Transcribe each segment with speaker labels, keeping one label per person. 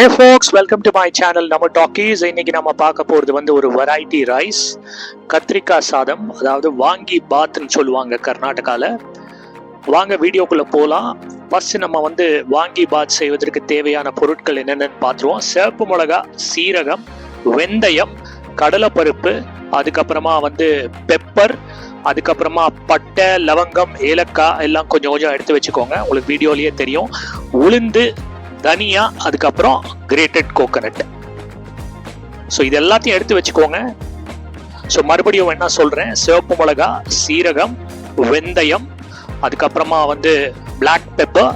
Speaker 1: Hey folks welcome to my channel நம்ம talkies இன்னைக்கு நம்ம பார்க்க போகிறது வந்து ஒரு வெரைட்டி ரைஸ் கத்திரிக்காய் சாதம் அதாவது வாங்கி பாத்னு சொல்லுவாங்க கர்நாடகாவில் வாங்க வீடியோக்குள்ளே போகலாம் ஃபஸ்ட்டு நம்ம வந்து வாங்கி பாத் செய்வதற்கு தேவையான பொருட்கள் என்னென்னு பார்த்துருவோம். சிவப்பு மிளகா சீரகம் வெந்தயம் கடலைப்பருப்பு அதுக்கப்புறமா வந்து பெப்பர் அதுக்கப்புறமா பட்டை லவங்கம் ஏலக்காய் எல்லாம் கொஞ்சம் கொஞ்சம் எடுத்து வச்சுக்கோங்க. உங்களுக்கு வீடியோலேயே தெரியும். உளுந்து தனியா அதுக்கப்புறம் கிரேட்டட் கோகனட் ஸோ இது எல்லாத்தையும் எடுத்து வச்சுக்கோங்க. ஸோ மறுபடியும் என்ன சொல்கிறேன் சிவப்பு மிளகா சீரகம் வெந்தயம் அதுக்கப்புறமா வந்து பிளாக் பெப்பர்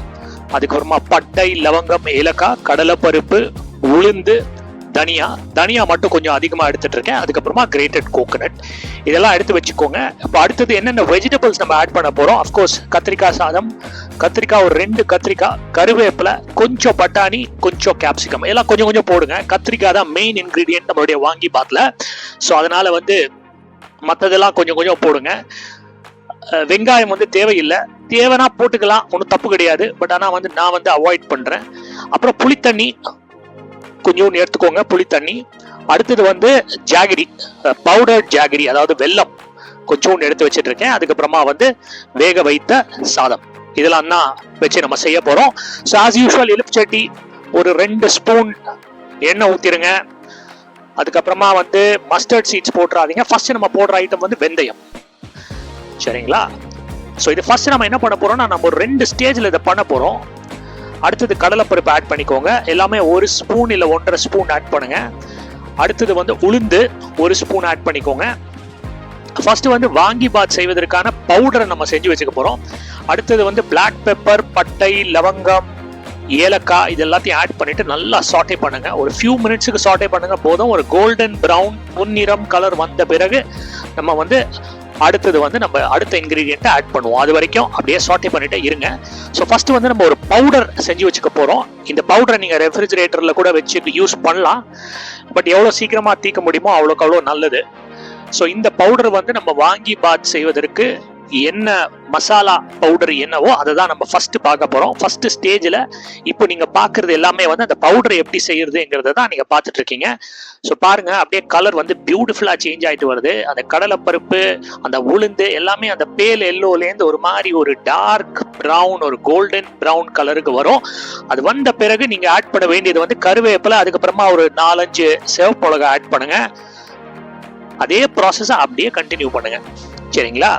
Speaker 1: அதுக்கப்புறமா பட்டை லவங்கம் ஏலக்காய் கடலைப்பருப்பு உளுந்து தனியா தனியா மட்டும் கொஞ்சம் அதிகமாக எடுத்துட்டு இருக்கேன் அதுக்கப்புறமா கிரேட்டட் கோகனட் இதெல்லாம் எடுத்து வச்சுக்கோங்க. இப்போ அடுத்தது என்னென்ன வெஜிடபிள்ஸ் நம்ம ஆட் பண்ண போகிறோம் அஃப்கோர்ஸ் கத்திரிக்காய் சாதம் கத்திரிக்காய் ஒரு ரெண்டு கத்திரிக்காய் கருவேப்பிலை கொஞ்சம் பட்டாணி கொஞ்சம் கேப்சிகம் எல்லாம் கொஞ்சம் கொஞ்சம் போடுங்க. கத்திரிக்காய் தான் மெயின் இன்க்ரீடியன்ட் நம்மளுடைய வாங்கி பாத்தில் ஸோ அதனால வந்து மற்றதெல்லாம் கொஞ்சம் கொஞ்சம் போடுங்க. வெங்காயம் வந்து தேவையில்லை. தேவைன்னா போட்டுக்கலாம். ஒன்றும் தப்பு கிடையாது. பட் ஆனால் வந்து நான் வந்து அவாய்ட் பண்ணுறேன் அப்புறம் புளித்தண்ணி கொஞ்சோண்டு எடுத்துக்கோங்க புளித்தண்ணி அடுத்தது வந்து ஜாகிரி பவுடர் ஜாகிரி அதாவது வெல்லம் கொஞ்சோண்டு எடுத்து வச்சிட்டு இருக்கேன் அதுக்கப்புறமா வந்து வேக வைத்த சாதம். இதெல்லாம் தான் வச்சு நம்ம செய்ய போகிறோம் ஸோ ஆஸ் யூஷுவல் எலுமிச்சட்டி ஒரு ரெண்டு ஸ்பூன் எண்ணெய் ஊற்றிடுங்க அதுக்கப்புறமா வந்து மஸ்டர்ட் சீட்ஸ் போட்டுறாதீங்க. ஃபர்ஸ்ட் நம்ம போடுற ஐட்டம் வந்து வெந்தயம். சரிங்களா? ஸோ இது ஃபர்ஸ்ட் நம்ம என்ன பண்ண போறோம்னா நம்ம ஒரு ரெண்டு ஸ்டேஜில் இதை பண்ண போகிறோம் அடுத்தது கடலைப்பருப்பு ஆட் பண்ணிக்கோங்க. எல்லாமே ஒரு ஸ்பூன் இல்லை ஒன்றரை ஸ்பூன் ஆட் பண்ணுங்க. அடுத்தது வந்து உளுந்து ஒரு ஸ்பூன் ஆட் பண்ணிக்கோங்க. ஃபர்ஸ்ட் வந்து வாங்கி பாத் செய்வதற்கான பவுடரை நம்ம செஞ்சு வச்சுக்க போகிறோம் அடுத்தது வந்து பிளாக் பெப்பர் பட்டை லவங்கம் ஏலக்காய் இது எல்லாத்தையும் ஆட் பண்ணிட்டு நல்லா சாட்டே பண்ணுங்க. ஒரு ஃபியூ மினிட்ஸுக்கு சாட்டே பண்ணுங்க. போதும். ஒரு கோல்டன் ப்ரௌன் பொன்னிறம் கலர் வந்த பிறகு நம்ம வந்து அடுத்தது வந்து நம்ம அடுத்த இன்க்ரீடியண்ட்டை ஆட் பண்ணுவோம். அது வரைக்கும் அப்படியே சாட்டே பண்ணிட்டே இருங்க. ஸோ ஃபர்ஸ்ட் வந்து நம்ம ஒரு பவுடர் செஞ்சு வச்சுக்க போகிறோம் இந்த பவுடரை நீங்கள் ரெஃப்ரிஜிரேட்டரில் கூட வச்சு யூஸ் பண்ணலாம். பட் எவ்வளோ சீக்கிரமாக தீக்க முடியுமோ அவ்வளோக்கு அவ்வளோ நல்லது. ஸோ இந்த பவுடர் வந்து நம்ம வாங்கி பாத் செய்வதற்கு என்ன மசாலா பவுடர் என்னவோ அதை தான் நம்ம ஃபர்ஸ்ட் பார்க்க போகிறோம் ஃபர்ஸ்ட் ஸ்டேஜில் இப்போ நீங்கள் பார்க்குறது எல்லாமே வந்து அந்த பவுடர் எப்படி செய்யறதுங்கிறத தான் நீங்கள் பார்த்துட்டு இருக்கீங்க. ஸோ பாருங்க அப்படியே கலர் வந்து பியூட்டிஃபுல்லாக சேஞ்ச் ஆகிட்டு வருது. அந்த கடலைப்பருப்பு அந்த உளுந்து எல்லாமே அந்த பேல் எல்லோலேருந்து ஒரு மாதிரி ஒரு டார்க் ப்ரௌன் ஒரு கோல்டன் ப்ரௌன் கலருக்கு வரும். அது வந்த பிறகு நீங்கள் ஆட் பண்ண வேண்டியது வந்து கருவேப்பிலை அதுக்கப்புறமா ஒரு நாலஞ்சு சிவப்பு மிளகா ஆட் பண்ணுங்க. அதே ப்ராசஸை அப்படியே கண்டினியூ பண்ணுங்க. சரிங்களா?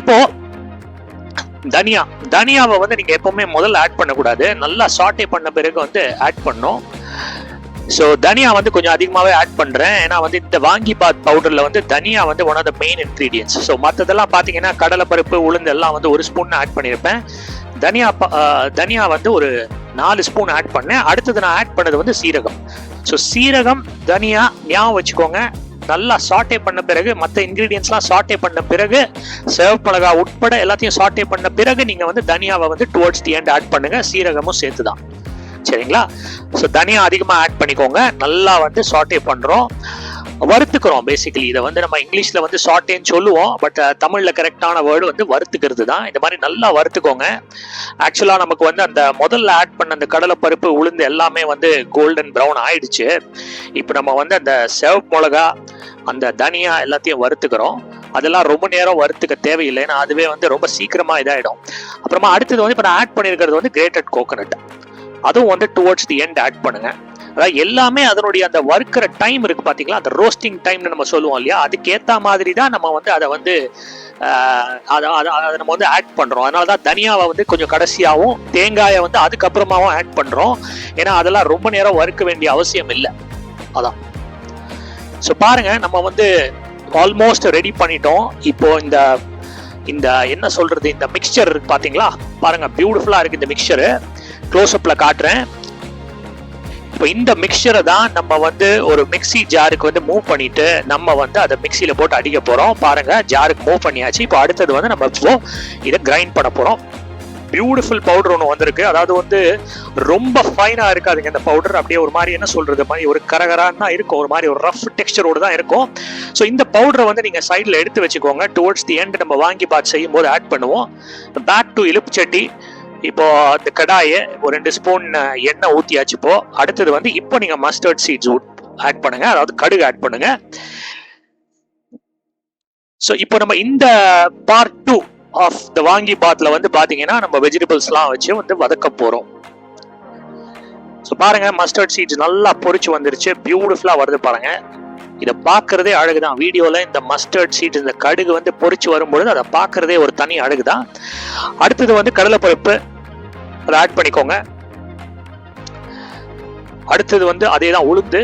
Speaker 1: இப்போ தனியா தனியாவை வந்து நீங்க எப்பவுமே முதல்ல ஆட் பண்ணக்கூடாது. நல்லா சாட்டே பண்ண பிறகு வந்து ஆட் பண்ணும். ஸோ தனியா வந்து கொஞ்சம் அதிகமாகவே ஆட் பண்ணுறேன் ஏன்னா வந்து இந்த வாங்கி பாத் பவுடரில் வந்து தனியா வந்து one of the main ingredients so மற்றதெல்லாம் பார்த்தீங்கன்னா கடலைப்பருப்பு உளுந்து எல்லாம் வந்து ஒரு ஸ்பூன் ஆட் பண்ணியிருப்பேன் தனியா தனியா வந்து ஒரு நாலு ஸ்பூன் ஆட் பண்ணேன். அடுத்தது நான் ஆட் பண்ணது வந்து சீரகம். ஸோ சீரகம் தனியா ஞாபகம் வச்சுக்கோங்க. நல்லா சாட்டே பண்ண பிறகு மற்ற இன்க்ரீடியன்ஸ்லாம் சாட்டே பண்ண பிறகு சிவப்பு உட்பட எல்லாத்தையும் சாட்டே பண்ண பிறகு நீங்கள் வந்து தனியாவை வந்து டுவர்ட்ஸ் தி எண்ட் ஆட் பண்ணுங்க. சீரகமும் சேர்த்து தான் சரிங்களா? ஸோ தனியா அதிகமாக ஆட் பண்ணிக்கோங்க. நல்லா வந்து சாட்டே பண்ணுறோம் வறுத்துக்கிறோம் பேசிக்கலி இதை வந்து நம்ம இங்கிலீஷில் வந்து சாட்டேன்னு சொல்லுவோம் பட் தமிழில் கரெக்டான வேர்டு வந்து வறுத்துக்கிறது தான். இந்த மாதிரி நல்லா வறுத்துக்கோங்க ஆக்சுவலாக நமக்கு வந்து அந்த முதல்ல ஆட் பண்ண அந்த கடலைப்பருப்பு உளுந்து எல்லாமே வந்து கோல்டன் ப்ரௌன் ஆயிடுச்சு. இப்போ நம்ம வந்து அந்த செவப்பு மிளகா அந்த தனியா எல்லாத்தையும் வறுத்துக்கிறோம் அதெல்லாம் ரொம்ப நேரம் வறுத்துக்க தேவையில்லை. ஏன்னா அதுவே வந்து ரொம்ப சீக்கிரமாக இதாகிடும் அப்புறமா அடுத்தது வந்து இப்போ நான் ஆட் பண்ணியிருக்கிறது வந்து கிரேட்டட் கோகனட் அதுவும் வந்து டுவர்ட்ஸ் தி எண்ட் ஆட் பண்ணுங்கள் அதாவது எல்லாமே அதனுடைய அந்த வறுக்கிற டைம் இருக்கு பாத்தீங்களா? அந்த ரோஸ்டிங் டைம்னு நம்ம சொல்லுவோம் இல்லையா? அதுக்கேற்ற மாதிரி தான் நம்ம வந்து அதை வந்து அதை அதை அதை நம்ம வந்து ஆட் பண்ணுறோம் அதனால தான் தனியாவை வந்து கொஞ்சம் கடைசியாகவும் தேங்காயை வந்து அதுக்கப்புறமாவும் ஆட் பண்ணுறோம் ஏன்னா அதெல்லாம் ரொம்ப நேரம் வறுக்க வேண்டிய அவசியம் இல்லை. அதான். ஸோ பாருங்க நம்ம வந்து ஆல்மோஸ்ட் ரெடி பண்ணிட்டோம். இப்போ இந்த இந்த என்ன சொல்றது? இந்த மிக்சர் இருக்கு பார்த்தீங்களா பாருங்க பியூட்டிஃபுல்லாக இருக்கு இந்த மிக்சரு க்ளோஸ்அப்பில் காட்டுறேன். இப்போ இந்த மிக்சரை தான் நம்ம வந்து ஒரு மிக்ஸி ஜாருக்கு வந்து மூவ் பண்ணிட்டு நம்ம வந்து அதை மிக்ஸியில் போட்டு அடிக்க போகிறோம் பாருங்க ஜாருக்கு மூவ் பண்ணியாச்சு. இப்போ அடுத்தது வந்து நம்ம இப்போ இதை கிரைண்ட் பண்ண போகிறோம் பியூட்டிஃபுல் பவுடர் ஒன்று வந்திருக்கு. அதாவது வந்து ரொம்ப ஃபைனாக இருக்காதுங்க இந்த பவுடர் அப்படியே ஒரு மாதிரி என்ன சொல்கிறது மாதிரி ஒரு கரகரான் தான் இருக்கும். ஒரு மாதிரி ஒரு ரஃப் டெக்ஸ்டரோடு தான் இருக்கும். ஸோ இந்த பவுடரை வந்து நீங்கள் சைடில் எடுத்து வச்சுக்கோங்க. டுவர்ட்ஸ் தி எண்ட் நம்ம வாங்கி பார்த்து செய்யும் போது ஆட் பண்ணுவோம். பேக் டு இலுப்பு சட்டி இப்போ அந்த கடாயை ஒரு ரெண்டு ஸ்பூன் எண்ணெய் ஊற்றியாச்சு இப்போ. அடுத்தது வந்து இப்போ நீங்கள் மஸ்டர்ட் சீட்ஸ் ஆட் பண்ணுங்க. அதாவது கடுகு ஆட் பண்ணுங்க. ஸோ இப்போ நம்ம இந்த பார்ட் டூ ஆஃப் த வாங்கி பாத்ல வந்து பார்த்தீங்கன்னா நம்ம வெஜிடபிள்ஸ்லாம் வச்சு வந்து வதக்க போகிறோம் ஸோ பாருங்க மஸ்டர்ட் சீட்ஸ் நல்லா பொறிச்சு வந்துருச்சு. பியூட்டிஃபுல்லாக வருது பாருங்க. இதை பார்க்கறதே அழகுதான். வீடியோவில் இந்த மஸ்டர்ட் சீட் இந்த கடுகு வந்து பொறிச்சு வரும்பொழுது அதை பார்க்கறதே ஒரு தனி அழகுதான். அடுத்தது வந்து கடலைப்பருப்பு. அதை ஆட் பண்ணிக்கோங்க. அடுத்தது வந்து அதே தான் உளுந்து.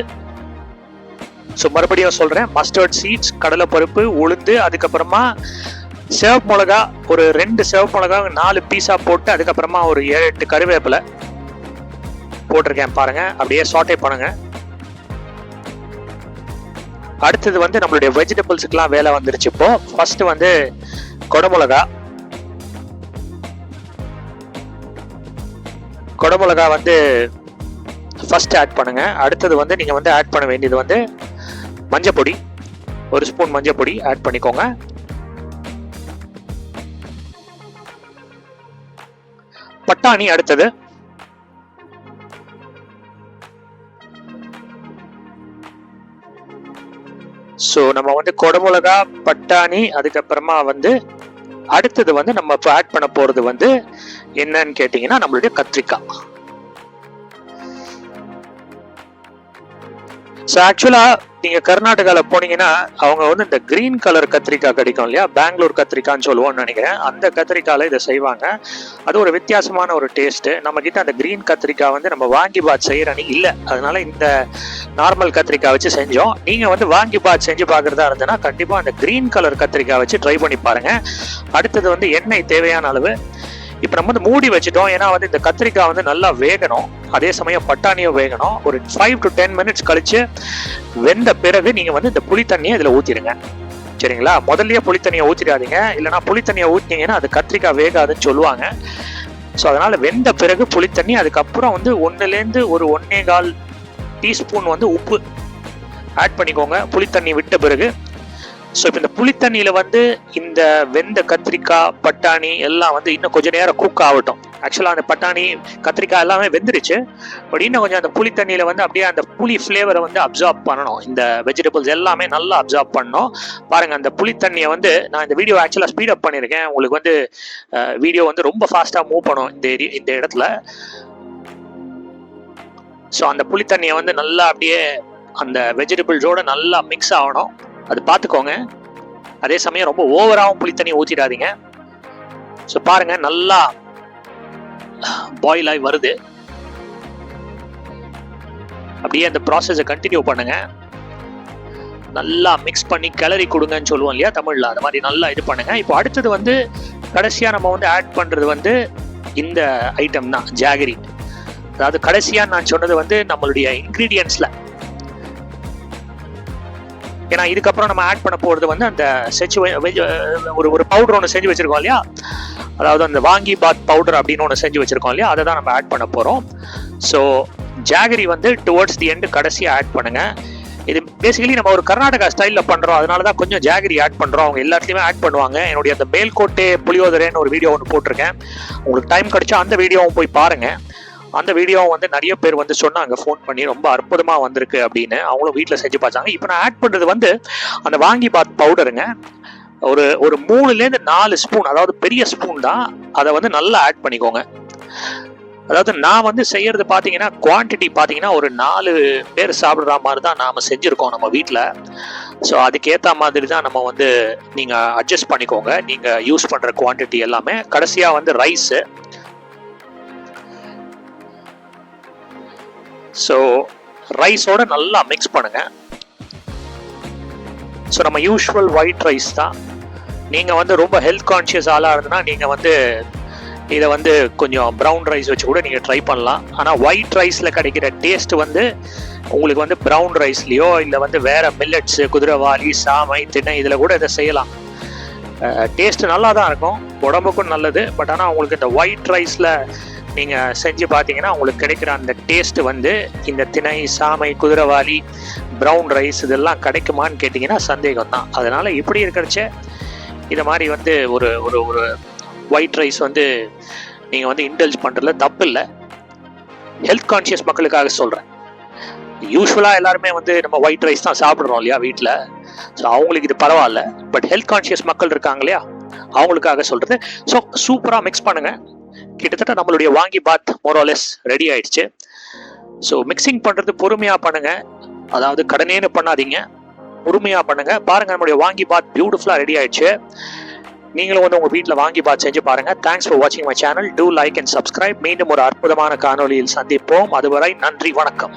Speaker 1: ஸோ மறுபடியும் சொல்கிறேன் மஸ்டர்ட் சீட்ஸ் கடலைப்பருப்பு உளுந்து அதுக்கப்புறமா சிவப்பு மிளகா ஒரு ரெண்டு சிவப்பு மிளகா நாலு பீஸா போட்டு அதுக்கப்புறமா ஒரு ஏழு எட்டு கருவேப்பிலை போட்டிருக்கேன் பாருங்க. அப்படியே சாட்டே பண்ணுங்க. அடுத்தது வந்து நம்மளுடைய வெஜிடபிள்ஸுக்கெலாம் வேலை வந்துருச்சு. இப்போ ஃபர்ஸ்ட் வந்து கொடமிளகா கொடமிளகா வந்து ஃபர்ஸ்ட் ஆட் பண்ணுங்க. அடுத்தது வந்து நீங்க வந்து ஆட் பண்ண வேண்டியது வந்து மஞ்சள் பொடி ஒரு ஸ்பூன் மஞ்சள் பொடி ஆட் பண்ணிக்கோங்க. பட்டாணி அடுத்தது. ஸோ நம்ம வந்து கொடமிளகா பட்டாணி அதுக்கப்புறமா வந்து அடுத்தது வந்து நம்ம இப்போ ஆட் பண்ண போறது வந்து என்னன்னு கேட்டிங்கன்னா நம்மளுடைய கத்திரிக்காய். ஸோ ஆக்சுவலாக நீங்கள் கர்நாடகாவில் போனீங்கன்னா அவங்க வந்து இந்த க்ரீன் கலர் கத்திரிக்காய் கிடைக்கும் இல்லையா? பெங்களூர் கத்திரிக்காய்ன்னு சொல்லுவோம்னு நினைக்கிறேன். அந்த கத்திரிக்காயில் இதை செய்வாங்க. அது ஒரு வித்தியாசமான ஒரு டேஸ்ட்டு நம்மக்கிட்ட அந்த க்ரீன் கத்திரிக்காய் வந்து நம்ம வாங்கி பாத் செய்கிற இல்லை. அதனால இந்த நார்மல் கத்திரிக்காய் வச்சு செஞ்சோம். நீங்கள் வந்து வாங்கி பாத் செஞ்சு பார்க்குறதா இருந்ததுன்னா கண்டிப்பாக அந்த க்ரீன் கலர் கத்திரிக்காய் வச்சு ட்ரை பண்ணி பாருங்கள் அடுத்தது வந்து எண்ணெய் தேவையான அளவு. இப்போ நம்ம வந்து மூடி வச்சுட்டோம். ஏன்னா வந்து இந்த கத்திரிக்காய் வந்து நல்லா வேகணும். அதே சமயம் பட்டாணியும் வேகணும். ஒரு ஃபைவ் டு டென் மினிட்ஸ் கழிச்சு வெந்த பிறகு நீங்க வந்து இந்த புளி தண்ணியை இதுல ஊத்திடுங்க. சரிங்களா? முதல்லயே புளி தண்ணியை ஊத்திடாதீங்க. இல்லைன்னா புளி தண்ணியை ஊத்தினீங்கன்னா அது கத்திரிக்காய் வேகாதுன்னு சொல்லுவாங்க. ஸோ அதனால வெந்த பிறகு புளித்தண்ணி அதுக்கப்புறம் வந்து ஒன்னுலேருந்து ஒரு ஒன்னே கால் டீஸ்பூன் வந்து உப்பு ஆட் பண்ணிக்கோங்க. புளித்தண்ணி விட்ட பிறகு. ஸோ இப்போ இந்த புளித்தண்ணியில் வந்து இந்த வெந்த கத்திரிக்காய் பட்டாணி எல்லாம் வந்து இன்னும் கொஞ்சம் நேரம் குக் ஆகட்டும். ஆக்சுவலாக அந்த பட்டாணி கத்திரிக்காய் எல்லாமே வெந்துருச்சு. பட் இன்னும் கொஞ்சம் அந்த புளித்தண்ணியில் வந்து அப்படியே அந்த புளி ஃப்ளேவரை வந்து அப்சார்ப் பண்ணணும். இந்த வெஜிடபிள்ஸ் எல்லாமே நல்லா அப்சார்ப் பண்ணணும். பாருங்கள் அந்த புளித்தண்ணியை வந்து நான் இந்த வீடியோ ஆக்சுவலாக ஸ்பீட் அப் பண்ணியிருக்கேன். உங்களுக்கு வந்து வீடியோ வந்து ரொம்ப ஃபாஸ்ட்டாக மூவ் பண்ணும் இந்த ஏரியா இந்த இடத்துல. ஸோ அந்த புளித்தண்ணியை வந்து நல்லா அப்படியே அந்த வெஜிடபிள்ஸோட நல்லா மிக்ஸ் ஆகணும். அது பார்த்துக்கோங்க அதே சமயம் ரொம்ப ஓவராகவும் புளித்தண்ணி ஊற்றிடாதீங்க ஸோ பாருங்க நல்லா பாயில் ஆகி வருது. அப்படியே அந்த ப்ராசஸை கண்டினியூ பண்ணுங்க. நல்லா மிக்ஸ் பண்ணி கிளறி கொடுங்கன்னு சொல்லுவோம் இல்லையா தமிழில்? அது மாதிரி நல்லா இது பண்ணுங்க. இப்போ அடுத்தது வந்து கடைசியாக நம்ம வந்து ஆட் பண்ணுறது வந்து இந்த ஐட்டம் தான் ஜாகரி அதாவது கடைசியாக நான் சொன்னது வந்து நம்மளுடைய இன்க்ரீடியன்ஸில் ஏன்னா இதுக்கப்புறம் நம்ம ஆட் பண்ண போகிறது வந்து அந்த செஞ்சு ஒரு ஒரு பவுடர் ஒன்று செஞ்சு வச்சுருக்கோம் இல்லையா? அதாவது அந்த வாங்கி பாத் பவுடர் அப்படின்னு ஒன்று செஞ்சு வச்சுருக்கோம் இல்லையா? அதை தான் நம்ம ஆட் பண்ண போகிறோம் ஸோ ஜாகரி வந்து டுவர்ட்ஸ் தி எண்டு கடைசியாக ஆட் பண்ணுங்கள் இது பேசிக்கலி நம்ம ஒரு கர்நாடகா ஸ்டைலில் பண்ணுறோம் அதனால தான் கொஞ்சம் ஜாகரி ஆட் பண்ணுறோம் அவங்க எல்லாத்துலேயுமே ஆட் பண்ணுவாங்க. என்னுடைய அந்த மேல்கோட்டை புளியோதரேன்னு ஒரு வீடியோ ஒன்று போட்டிருக்கேன். உங்களுக்கு டைம் கிடைச்சா அந்த வீடியோவும் போய் பாருங்கள் அந்த வீடியோவை வந்து நிறைய பேர் வந்து சொன்னாங்க ஃபோன் பண்ணி ரொம்ப அற்புதமாக வந்திருக்கு அப்படின்னு. அவங்களும் வீட்டில் செஞ்சு பார்த்தாங்க. இப்போ நான் ஆட் பண்ணுறது வந்து அந்த வாங்கி பாத் பவுடருங்க ஒரு ஒரு மூணுலேருந்து நாலு ஸ்பூன் அதாவது பெரிய ஸ்பூன் தான். அதை வந்து நல்லா ஆட் பண்ணிக்கோங்க. அதாவது நான் வந்து செய்யறது பார்த்தீங்கன்னா குவான்டிட்டி பார்த்தீங்கன்னா ஒரு நாலு பேர் சாப்பிட்ற மாதிரி தான் நாம் செஞ்சுருக்கோம் நம்ம வீட்டில் ஸோ அதுக்கேற்ற மாதிரி தான் நம்ம வந்து நீங்கள் அட்ஜஸ்ட் பண்ணிக்கோங்க. நீங்கள் யூஸ் பண்ணுற குவான்டிட்டி எல்லாமே. கடைசியாக வந்து ரைஸு ஸோ ரைஸோட நல்லா மிக்ஸ் பண்ணுங்கள் ஸோ நம்ம யூஸ்வல் ஒயிட் ரைஸ் தான். நீங்கள் வந்து ரொம்ப ஹெல்த் கான்ஷியஸ் ஆளாக இருந்ததுன்னா நீங்கள் வந்து இதை வந்து கொஞ்சம் ப்ரௌன் ரைஸ் வச்சு கூட நீங்கள் ட்ரை பண்ணலாம். ஆனால் ஒயிட் ரைஸில் கிடைக்கிற டேஸ்ட் வந்து உங்களுக்கு வந்து ப்ரௌன் ரைஸ்லேயோ இல்லை வந்து வேறு மில்லட்ஸு குதிரைவாலி சாமை தின்னை இதில் கூட இதை செய்யலாம். டேஸ்ட்டு நல்லா தான் இருக்கும். உடம்புக்கும் நல்லது. பட் ஆனால் உங்களுக்கு இந்த ஒயிட் ரைஸில் நீங்கள் செஞ்சு பார்த்தீங்கன்னா உங்களுக்கு கிடைக்கிற அந்த டேஸ்ட் வந்து இந்த திணை சாமை குதிரைவாளி ப்ரௌன் ரைஸ் இதெல்லாம் கிடைக்குமான்னு கேட்டிங்கன்னா சந்தேகம் தான் அதனால் இப்படி இருக்கிறச்ச இதை மாதிரி வந்து ஒரு ஒரு ஒரு ஒயிட் ரைஸ் வந்து நீங்கள் வந்து இன்டெல்ஜ் பண்ணுறதுல தப்பு இல்லை. ஹெல்த் கான்ஷியஸ் மக்களுக்காக சொல்கிறேன் யூஸ்வலாக எல்லாருமே வந்து நம்ம ஒயிட் ரைஸ் தான் சாப்பிட்றோம் இல்லையா வீட்டில் ஸோ அவங்களுக்கு இது பரவாயில்ல. பட் ஹெல்த் கான்ஷியஸ் மக்கள் இருக்காங்க இல்லையா? அவங்களுக்காக சொல்கிறது ஸோ சூப்பராக மிக்ஸ் பண்ணுங்கள் கிட்டத்தட்ட நம்மளுடைய வாங்கி பாத் மோரோலெஸ் ரெடி ஆயிடுச்சு. ஸோ மிக்சிங் பண்ணுறது பொறுமையாக பண்ணுங்க. அதாவது கடனேன்னு பண்ணாதீங்க. பொறுமையாக பண்ணுங்க. பாருங்க நம்மளுடைய வாங்கி பாத் பியூட்டிஃபுல்லாக ரெடி ஆயிடுச்சு. நீங்களும் வந்து உங்கள் வீட்டில் வாங்கி பாத் செஞ்சு பாருங்க. தேங்க்ஸ் ஃபார் வாட்சிங் my channel do like and subscribe மீண்டும் ஒரு அற்புதமான காணொளியில் சந்திப்போம். அதுவரை நன்றி வணக்கம்.